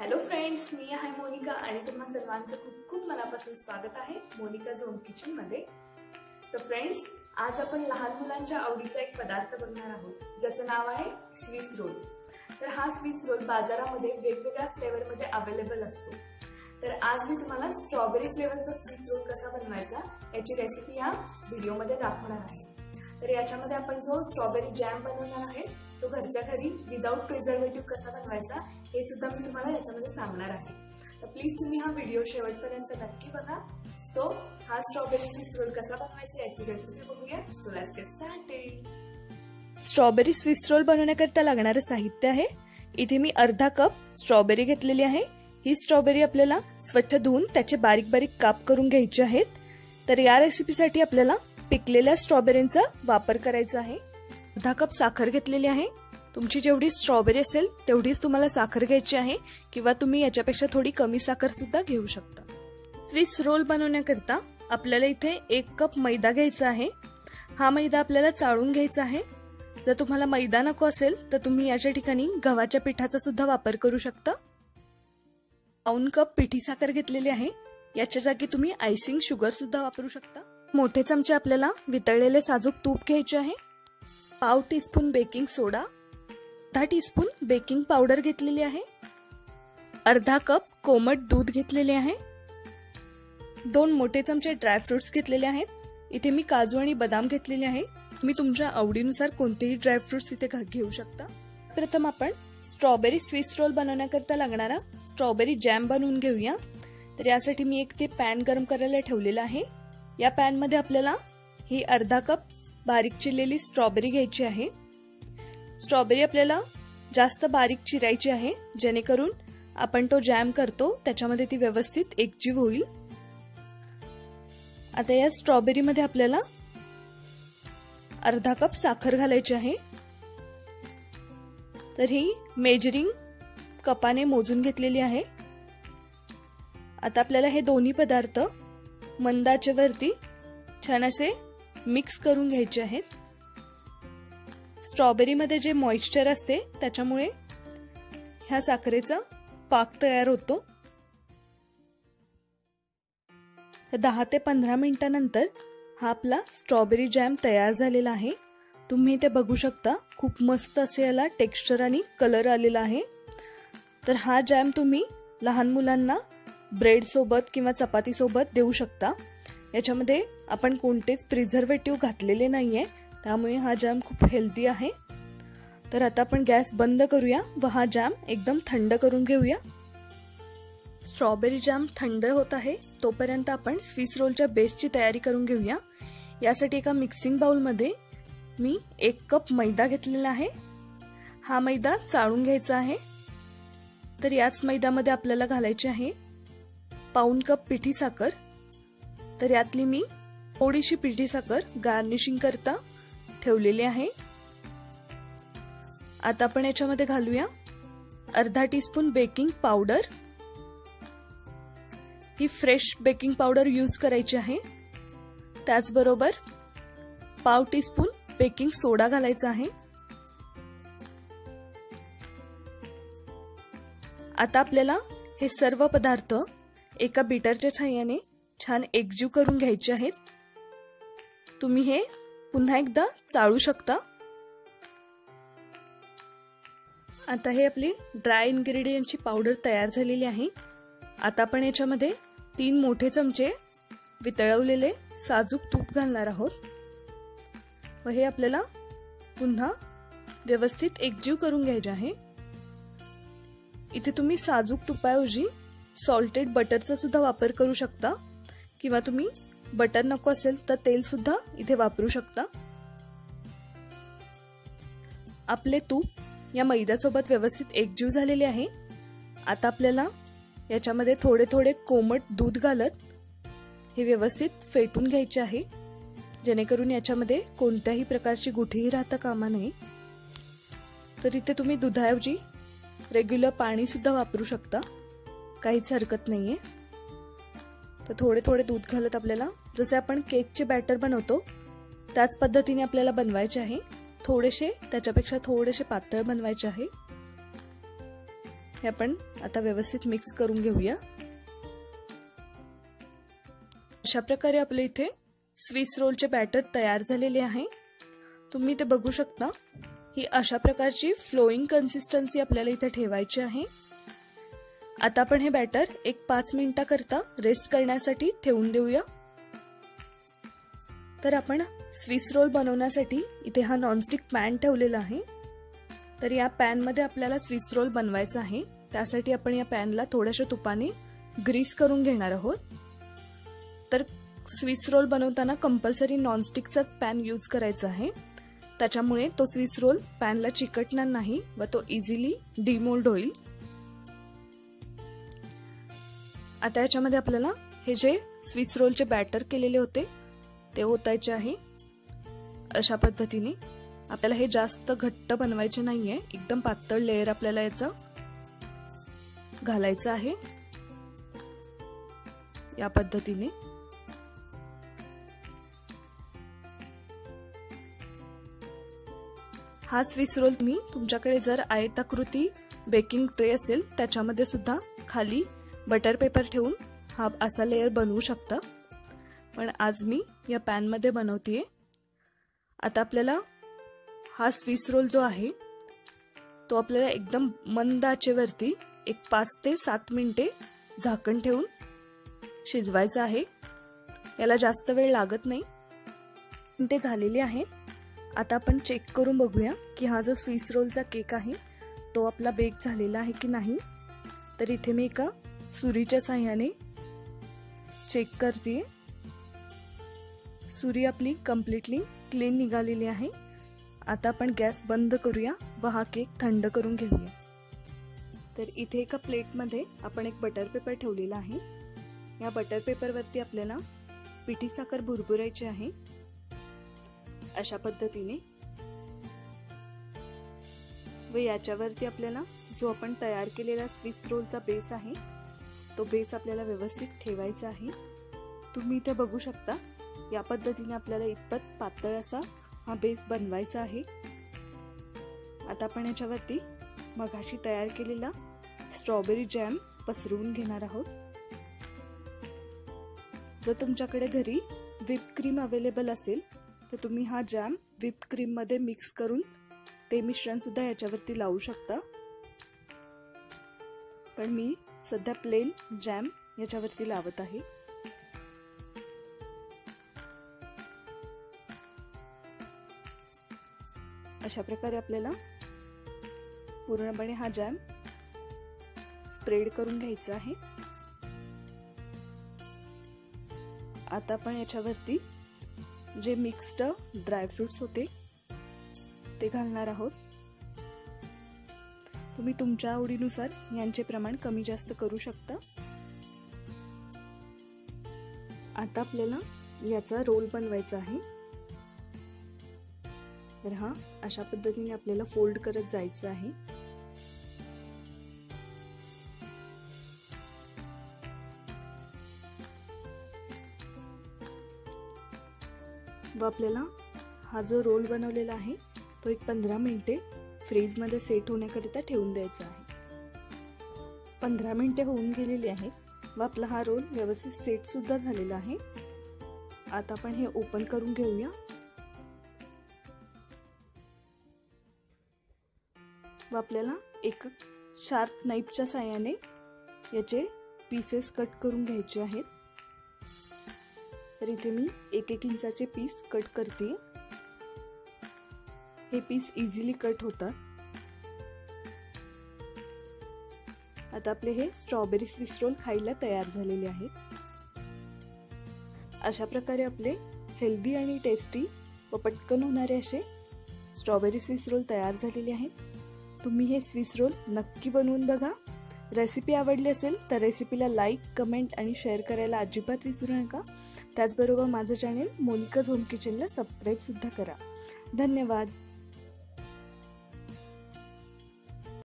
Hello friends मी आहे मोनिका आणि तुम्हा सर्वांचं खूप खूप मनापासून स्वागत आहे मोनिका झोन किचनमध्ये. तर फ्रेंड्स आज आपण लहान मुलांच्या आवडीचा एक पदार्थ बघणार आहोत ज्याचं नाव आहे स्विस रोल तर हा स्विस रोल बाजारामध्ये वेगवेगळ्या फ्लेवरमध्ये अवेलेबल असतो. तर आज मी तुम्हाला स्ट्रॉबेरी फ्लेवरचा स्विस रोल कसा बनवायचा याची रेसिपी या व्हिडिओमध्ये दाखवणार आहे. तर याच्यामध्ये आपण जो स्ट्रॉबेरी जॅम बनवणार आहे तो घरच्या घरी विदाऊट प्रिझर्वेटिव्ह कसा बनवायचा हे सुद्धा मी तुम्हाला याच्यामध्ये सांगणार आहे. तर प्लीज तुम्ही हा व्हिडिओ शेवटपर्यंत नक्की बघा. सो हा स्ट्रॉबेरी स्वीस रोल कसा बनवायचा याची रेसिपी बघूया. So let's get started strawberry Swiss roll बनवण्याकरिता लागणारं साहित्य आहे. इथे मी अर्धा कप स्ट्रॉबेरी घेतलेली आहे. ही स्ट्रॉबेरी आपल्याला स्वच्छ धुवून त्याचे बारीक बारीक काप करून घ्यायचे आहेत. तर या रेसिपीसाठी आपल्याला पिकलेल्या स्ट्रॉबेरींचा वापर करायचा आहे. अर्धा कप साखर घेतलेली आहे. तुमची जेवढी स्ट्रॉबेरी असेल तेवढीच तुम्हाला साखर घ्यायची आहे किंवा तुम्ही याच्यापेक्षा थोडी कमी साखर सुद्धा घेऊ शकता. स्विस रोल बनवण्याकरता आपल्याला इथे एक कप मैदा घ्यायचा आहे. हा मैदा आपल्याला चाळून घ्यायचा आहे. जर तुम्हाला मैदा नको असेल तर तुम्ही याच्या ठिकाणी गव्हाच्या पिठाचा सुद्धा वापर करू शकता. पाऊन कप पिठी साखर घेतलेली आहे. याच्या जागी तुम्ही आयसिंग शुगर सुद्धा वापरू शकता. मोठे चमचे आपल्याला वितळलेले साजूक तूप घ्यायचे आहे. पाव टीस्पून बेकिंग सोडा अर्धा टीस्पून बेकिंग पावडर घेतलेली आहे. अर्धा कप कोमट दूध घेतलेले आहे. दोन मोठे चमचे ड्रायफ्रुट्स घेतलेले आहेत. इथे मी काजू आणि बदाम घेतलेले आहे. तुम्ही तुमच्या आवडीनुसार कोणतेही ड्रायफ्रुट्स इथे घेऊ शकता. प्रथम आपण स्ट्रॉबेरी स्वीस रोल बनवण्याकरता लागणारा स्ट्रॉबेरी जॅम बनवून घेऊया. तर यासाठी मी एक ते पॅन गरम करायला ठेवलेलं आहे. या पॅनमध्ये आपल्याला ही अर्धा कप बारीक चिरलेली स्ट्रॉबेरी घ्यायची आहे. स्ट्रॉबेरी आपल्याला जास्त बारीक चिरायची आहे जेणेकरून आपण तो जॅम करतो त्याच्यामध्ये ती व्यवस्थित एकजीव होईल. आता या स्ट्रॉबेरीमध्ये आपल्याला अर्धा कप साखर घालायची आहे. तर ही मेजरिंग कपाने मोजून घेतलेली आहे. आता आपल्याला हे दोन्ही पदार्थ मंदाच्या वरती छान असे मिक्स करून घ्यायचे आहेत. स्ट्रॉबेरीमध्ये जे मॉइश्चर असते त्याच्यामुळे ह्या साखरेचा पाक तयार होतो. दहा ते पंधरा मिनिटानंतर हा आपला स्ट्रॉबेरी जॅम तयार झालेला आहे. तुम्ही ते बघू शकता खूप मस्त असे याला टेक्स्चर आणि कलर आलेला आहे. तर हा जॅम तुम्ही लहान मुलांना ब्रेडसोबत किंवा चपातीसोबत देऊ शकता. याच्यामध्ये आपण कोणतेच प्रिझर्वेटिव्ह घातलेले नाही आहे त्यामुळे हा जॅम खूप हेल्दी आहे. तर आता आपण गॅस बंद करूया व हा जॅम एकदम थंड करून घेऊया. स्ट्रॉबेरी जॅम थंड होत आहे. तोपर्यंत आपण स्विस रोलच्या बेसची तयारी करून घेऊया. यासाठी एका मिक्सिंग बाउलमध्ये मी एक कप मैदा घेतलेला आहे. हा मैदा चाळून घ्यायचा आहे. तर याच मैद्यामध्ये आपल्याला घालायचे आहे पाऊन कप पिठी साखर तर यातली मी थोडीशी पिठी साखर गार्निशिंग करता ठेवलेली आहे. आता आपण याच्यामध्ये घालूया अर्धा टीस्पून बेकिंग पावडर. ही फ्रेश बेकिंग पावडर यूज करायची आहे. त्याचबरोबर पाव टीस्पून बेकिंग सोडा घालायचा आहे. आता आपल्याला हे सर्व पदार्थ एका बीटरच्या छायाने छान एकजीव करून घ्यायचे आहेत. तुम्ही हे पुन्हा एकदा चाळू शकता. आता हे आपली ड्राय इन्ग्रेडियंटची पावडर तयार झालेली आहे. आता आपण याच्यामध्ये तीन मोठे चमचे वितळवलेले साजूक तूप घालणार आहोत. व हे आपल्याला पुन्हा व्यवस्थित एकजीव करून घ्यायचे आहे. इथे तुम्ही साजूक तुपाऐवजी सॉल्टेड बटरचा सुद्धा वापर करू शकता. किंवा तुम्ही बटर नको असेल तर तेल सुद्धा इथे वापरू शकता. आपले तूप या मैद्यासोबत व्यवस्थित एकजीव झालेले आहे. आता आपल्याला याच्यामध्ये थोडे थोडे कोमट दूध घालत हे व्यवस्थित फेटून घ्यायचे आहे. जेणेकरून याच्यामध्ये कोणत्याही प्रकारची गुठीही राहता कामा नये. तर इथे तुम्ही दुधाऐवजी रेग्युलर पाणी सुद्धा वापरू शकता. काहीच हरकत नाहीये. तर थोडे थोडे दूध घालत आपल्याला. जसे आपण केकचे बॅटर बनवतो त्याच पद्धतीने आपल्याला बनवायचे आहे. थोडेसे त्याच्यापेक्षा थोडेसे पातळ बनवायचे आहे. हे आपण आता व्यवस्थित मिक्स करून घेऊया. अशा प्रकारे आपले इथे स्विस रोलचे बॅटर तयार झालेले आहे. तुम्ही ते बघू शकता. ही अशा प्रकारची फ्लोईंग कन्सिस्टन्सी आपल्याला इथे ठेवायची आहे. आता आपण हे बॅटर एक पाच मिनिटाकरता रेस्ट करण्यासाठी ठेवून देऊया. तर आपण स्विस रोल बनवण्यासाठी इथे हा नॉनस्टिक पॅन ठेवलेला आहे. तर या पॅनमध्ये आपल्याला स्विस रोल बनवायचा आहे. त्यासाठी आपण या पॅनला थोड्याशा तुपाने ग्रीस करून घेणार आहोत. तर स्विस रोल बनवताना कंपल्सरी नॉनस्टिकचाच पॅन यूज करायचा आहे. त्याच्यामुळे तो स्विस रोल पॅनला चिकटणार नाही व तो इझिली डिमोल्ड होईल. आता याच्यामध्ये आपल्याला हे जे स्विस रोलचे बॅटर केलेले होते ते ओतायचे आहे. अशा पद्धतीने आपल्याला हे जास्त घट्ट बनवायचे नाहीये. एकदम पातळ लेअर आपल्याला याचा घालायचं आहे. या पद्धतीने. हा स्विस रोल तुम्ही तुमच्याकडे जर आयताकृती बेकिंग ट्रे असेल त्याच्यामध्ये सुद्धा खाली बटर पेपर ठेवून हा असा लेअर बनवू शकता. पण आज मी या पॅनमध्ये बनवते आता आपल्याला हा स्विस रोल जो आहे तो आपल्याला एकदम मंद आचेवरती एक पाच ते सात मिनिटे झाकण ठेवून शिजवायचं आहे. याला जास्त वेळ लागत नाही. मिनटे झालेली आहेत आता आपण चेक करून बघूया की हा जो स्विस रोलचा केक आहे तो आपला बेक झालेला आहे की नाही. तर इथे मी एका सुरीच्या साह्याने चेक करते सुरी आपली कम्प्लिटली क्लीन निघालेली आहे. आता आपण गॅस बंद करूया. व हा केक थंड करून घेऊया. तर इथे एका प्लेटमध्ये आपण एक बटर पेपर ठेवलेला आहे. या बटर पेपरवरती आपल्याला पिठी साखर भुरभुरायची आहे. अशा पद्धतीने. व याच्यावरती आपल्याला जो आपण तयार केलेला स्विस रोलचा बेस आहे तो बेस आपल्याला व्यवस्थित ठेवायचा आहे. तुम्ही इथे बघू शकता या पद्धतीने आपल्याला इतपत पातळ असा हा बेस बनवायचा आहे. आता आपण याच्यावरती मघाशी तयार केलेला स्ट्रॉबेरी जॅम पसरवून घेणार आहोत. जर तुमच्याकडे घरी व्हिप क्रीम अवेलेबल असेल तर तुम्ही हा जॅम व्हिप क्रीममध्ये मिक्स करून ते मिश्रण सुद्धा याच्यावरती लावू शकता. पण मी सध्या प्लेन जॅम याच्यावरती लावत आहे. अशा प्रकारे आपल्याला पूर्णपणे हा जॅम स्प्रेड करून घ्यायचा आहे. आता आपण याच्यावरती जे मिक्स्ड ड्रायफ्रुट्स होते ते घालणार आहोत. तुम्ही तुमच्या आवडीनुसार यांचे प्रमाण कमी जास्त करू शकता. आता आपल्याला याचा रोल बनवायचा आहे. तर हा अशा पद्धतीने आपल्याला फोल्ड करत जायचं आहे. व आपल्याला हा जो रोल बनवलेला आहे तो एक पंधरा मिनिटे फ्रीजमध्ये सेट होण्याकरिता ठेवून द्यायचा आहे. पंधरा मिनिटे होऊन गेलेली आहेत. व आपला हा रोल व्यवस्थित सेट सुद्धा झालेला आहे. आता आपण हे ओपन करून घेऊया. व आपल्याला एक शार्प नाईफच्या साह्याने याचे पीसेस कट करून घ्यायचे आहेत. तर इथे मी एक एक इंचाचे पीस कट करते हे पीस इझिली कट होतात आता आपले हे स्ट्रॉबेरी स्विस रोल खायला तयार झालेले आहेत. अशा प्रकारे आपले हेल्दी आणि टेस्टी व पटकन होणारे असे स्ट्रॉबेरी स्विस रोल तयार झालेले आहेत. तुम्ही हे स्विस रोल नक्की बनवून बघा. रेसिपी आवडली असेल तर रेसिपीला लाईक कमेंट आणि शेअर करायला अजिबात विसरू नका. त्याचबरोबर माझं चॅनेल मोनिकाज होम किचनला सबस्क्राईबसुद्धा करा. धन्यवाद.